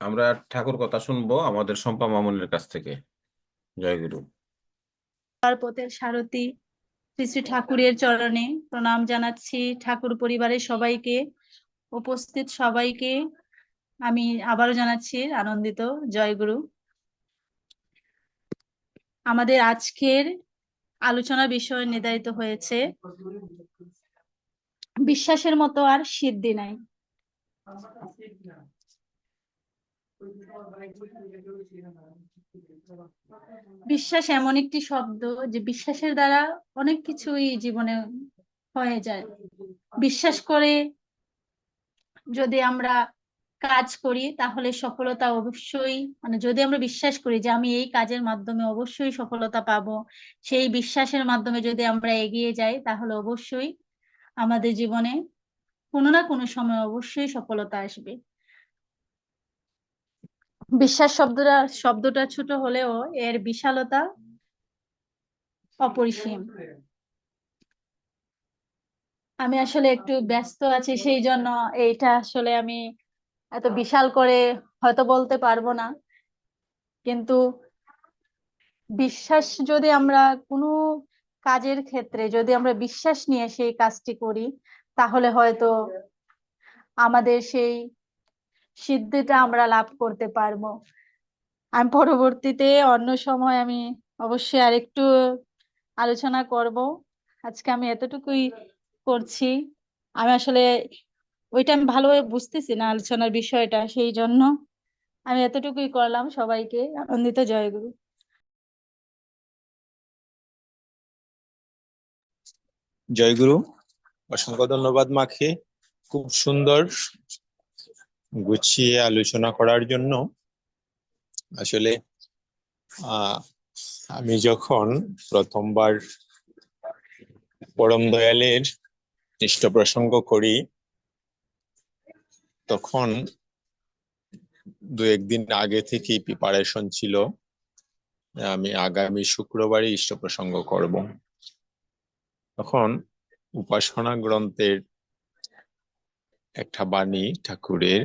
আমরা ঠাকুর কথা শুনব আমাদের শম্পা মামুনের কাছ থেকে। জয়গুরু তার পথের সারথি, শ্রী শ্রী ঠাকুরের চরণে প্রণাম জানাচ্ছি ঠাকুর পরিবারের সবাইকে, উপস্থিত সবাইকে। আমি আবারও জানাচ্ছি আনন্দিত। জয়গুরু আমাদের আজকের আলোচনা বিষয় নির্ধারিত হয়েছে। বিশ্বাসের মতো আর সিদ্ধি নাই। বিশ্বাস এমন একটি শব্দ যে বিশ্বাসের দ্বারা অনেক কিছুই জীবনে হয়ে যায়। বিশ্বাস করে যদি আমরা কাজ করি, তাহলে সফলতা অবশ্যই মানে যদি আমরা বিশ্বাস করি যে আমি এই কাজের মাধ্যমে অবশ্যই সফলতা পাবো, সেই বিশ্বাসের মাধ্যমে যদি আমরা এগিয়ে যাই, তাহলে অবশ্যই আমাদের জীবনে কোনো না কোনো সময় অবশ্যই সফলতা আসবে। বিশ্বাস শব্দটা শব্দটা ছোট হলেও এর বিশালতা অপরিসীম। আমি আসলে একটু ব্যস্ত আছি, সেই জন্য এইটা আসলে আমি এত বিশাল করে হয়তো বলতে পারব না। কিন্তু বিশ্বাস যদি আমরা কোনো কাজের ক্ষেত্রে যদি আমরা বিশ্বাস নিয়ে সেই কাজটি করি তাহলে হয়তো আমাদের সেই সিদ্ধিটা আমরা লাভ করতে পারব। আমি পরবর্তীতে অন্য সময় আমি অবশ্যই আরেকটু আলোচনা করব। আজকে আমি এতটুকুই করছি। আমি আসলে ওইটা আমি ভালোভাবে বুঝতেছি না আলোচনার বিষয়টা, সেই জন্য আমি এতটুকুই করলাম সবাইকে। আনন্দিত জয়গুরু জয়গুরু অসংখ্য ধন্যবাদ মাকে। খুব সুন্দর গুছিয়ে আলোচনা করার জন্য। আসলে আমি যখন প্রথমবার পরম দয়ালের ইষ্ট প্রসঙ্গ করি তখন দু একদিন আগে থেকেই প্রিপারেশন ছিল। আমি আগামী শুক্রবারই ইষ্ট প্রসঙ্গ করব। তখন উপাসনা গ্রন্থের একটা বাণী ঠাকুরের